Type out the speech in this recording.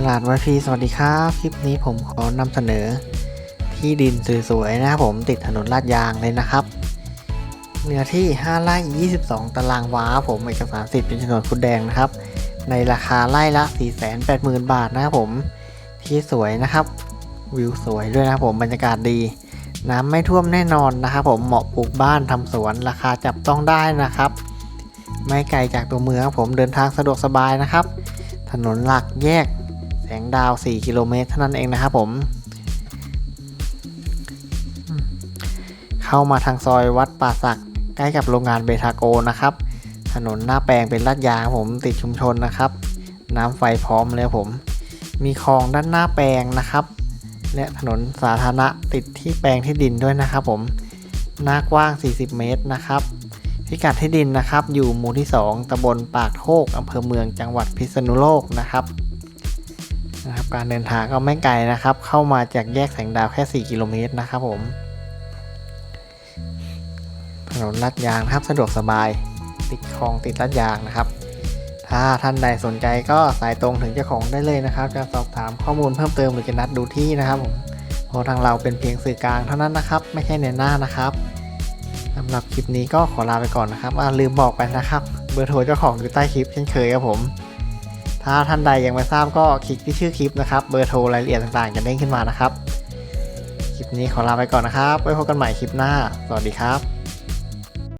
ตลาดวายพีสวัสดีครับ คลิปนี้ผมขอนำเสนอ ที่ดินสวยๆนะครับผมติดถนนลาดยางเลยนะครับ เนื้อที่ 5 ไร่ 22 ตารางวาผมเอกสารสิทธิ์เป็นโฉนดคุดแดงนะครับ ในราคาไร่ละ 480,000 บาทนะครับผม ที่สวยนะครับ วิวสวยด้วยนะครับผมบรรยากาศดี น้ำไม่ท่วมแน่นอนนะครับผมเหมาะปลูกบ้านทำสวนราคาจับต้องได้นะครับ ไม่ไกลจากตัวเมืองผมเดินทางสะดวกสบายนะครับ ถนนหลักแยก แสงดาว 4 กิโลเมตรเท่านั้นเองนะครับผม เข้ามาทางซอยวัดป่าสักใกล้กับโรงงานเบทาโกนะครับ ถนนหน้าแปลงเป็นลาดยางผมติดชุมชนนะครับ น้ำไฟพร้อมเลยผม มีคลองด้านหน้าแปลงนะครับ และถนนสาธารณะติดที่แปลงที่ดินด้วยนะครับผม หน้ากว้าง 40 เมตรนะครับพิกัดที่ดินนะครับ อยู่หมู่ที่ 2ตำบลปากโทกอำเภอเมืองจังหวัดพิษณุโลกนะครับ นะครับการเดินทางก็ไม่ไกลนะครับ เข้ามาจากแยกแสงดาวแค่ 4 กิโลเมตรนะครับผมถนนลาดยางนะครับสะดวกสบายติดคลองติดลาดยางนะครับ ถ้าท่านใดสนใจก็สายตรงถึงเจ้าของได้เลยนะครับ จะสอบถามข้อมูลเพิ่มเติมหรือจะนัดดูที่นะครับผมเพราะทางเราเป็นเพียงสื่อกลางเท่านั้นนะครับ ไม่ใช่ในหน้านะครับสำหรับคลิปนี้ก็ขอลาไปก่อนนะครับอ่าลืมบอกไปนะครับ เบอร์โทรเจ้าของอยู่ใต้คลิปเช่นเคยครับผม ถ้าท่านใดยังไม่ทราบก็คลิกที่ชื่อคลิปนะครับ เบอร์โทรรายละเอียดต่างๆ จะเด้งขึ้นมานะครับ คลิปนี้ขอลาไปก่อนนะครับ ไว้พบกันใหม่คลิปหน้า สวัสดีครับ